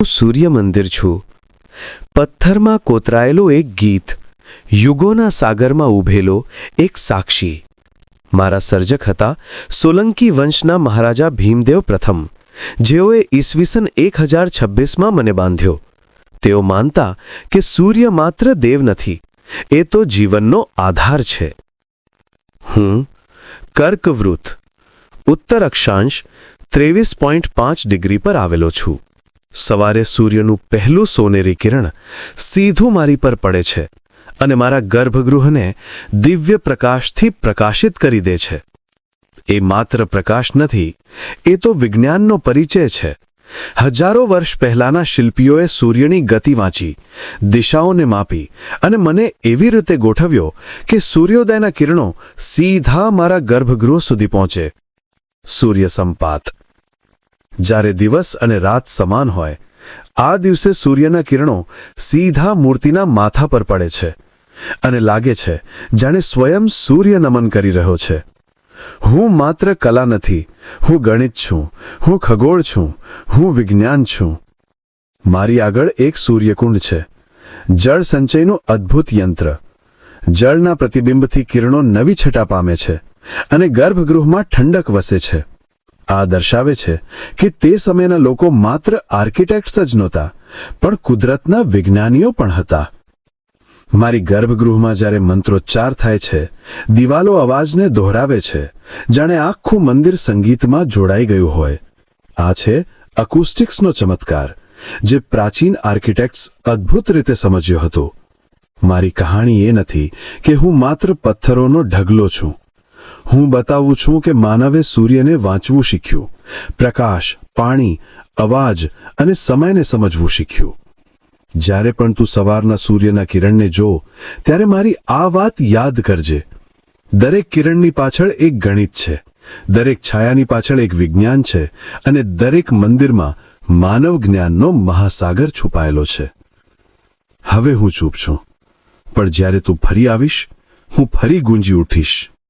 હું સૂર્ય મંદિર છું. પથ્થરમાં કોતરાયેલું એક ગીત, યુગોના સાગરમાં ઊભેલો એક સાક્ષી. મારા સર્જક હતા સોલંકી વંશના મહારાજા ભીમદેવ પ્રથમ, જેઓએ ઈસવીસન એક હજાર છવ્વીસમાં મને બાંધ્યો. તેઓ માનતા કે સૂર્ય માત્ર દેવ નથી, એ તો જીવનનો આધાર છે. હું કર્કવૃત ઉત્તર અક્ષાંશ ત્રેવીસ પોઈન્ટ પાંચ ડિગ્રી પર આવેલો છું. સવારે સૂર્યનું પહેલું સોનેરી કિરણ સીધું મારી પર પડે છે અને મારા ગર્ભગૃહને દિવ્ય પ્રકાશથી પ્રકાશિત કરી દે છે. એ માત્ર પ્રકાશ નથી, એ તો વિજ્ઞાનનો પરિચય છે. હજારો વર્ષ પહેલાના શિલ્પીઓએ સૂર્યની ગતિ વાંચી, દિશાઓને માપી અને મને એવી રીતે ગોઠવ્યો કે સૂર્યોદયના કિરણો સીધા મારા ગર્ભગૃહ સુધી પહોંચે. સૂર્ય સંપાત જ્યારે દિવસ અને રાત સમાન હોય, આ દિવસે સૂર્યના કિરણો સીધા મૂર્તિના માથા પર પડે છે અને લાગે છે જાણે સ્વયં સૂર્ય નમન કરી રહ્યો છે. હું માત્ર કલા નથી, હું ગણિત છું, હું ખગોળ છું, હું વિજ્ઞાન છું. મારી આગળ એક સૂર્યકુંડ છે. જળ સંચયનું અદ્ભુત યંત્ર. જળના પ્રતિબિંબથી કિરણો નવી છટા પામે છે અને ગર્ભગૃહમાં ઠંડક વસે છે. આ દર્શાવે છે કે તે સમયના લોકો માત્ર આર્કિટેક્ટ્સ જ નહોતા, પણ કુદરતના વિજ્ઞાનીઓ પણ હતા. મારી ગર્ભગૃહમાં જ્યારે મંત્રોચ્ચાર થાય છે, દિવાલો અવાજને દોહરાવે છે, જાણે આખું મંદિર સંગીતમાં જોડાઈ ગયું હોય. આ છે અકુસ્ટિક્સનો ચમત્કાર, જે પ્રાચીન આર્કિટેક્ટ્સ અદ્ભુત રીતે સમજ્યો હતો. મારી કહાણી એ નથી કે હું માત્ર પથ્થરોનો ઢગલો છું. હું બતાવું છું કે માનવે સૂર્યને વાંચવું શીખ્યું. પ્રકાશ, પાણી, અવાજ અને સમયને સમજવું શીખ્યું. જ્યારે પણ તું સવારના સૂર્યના કિરણને જો, ત્યારે મારી આ વાત યાદ કરજે. દરેક કિરણની પાછળ એક ગણિત છે. દરેક છાયાની પાછળ એક વિજ્ઞાન છે અને દરેક મંદિરમાં માનવ જ્ઞાનનો મહાસાગર છુપાયેલો છે. હવે હું ચૂપ છું. પણ જ્યારે તું ફરી આવીશ, હું ફરી ગુંજી ઉઠીશ.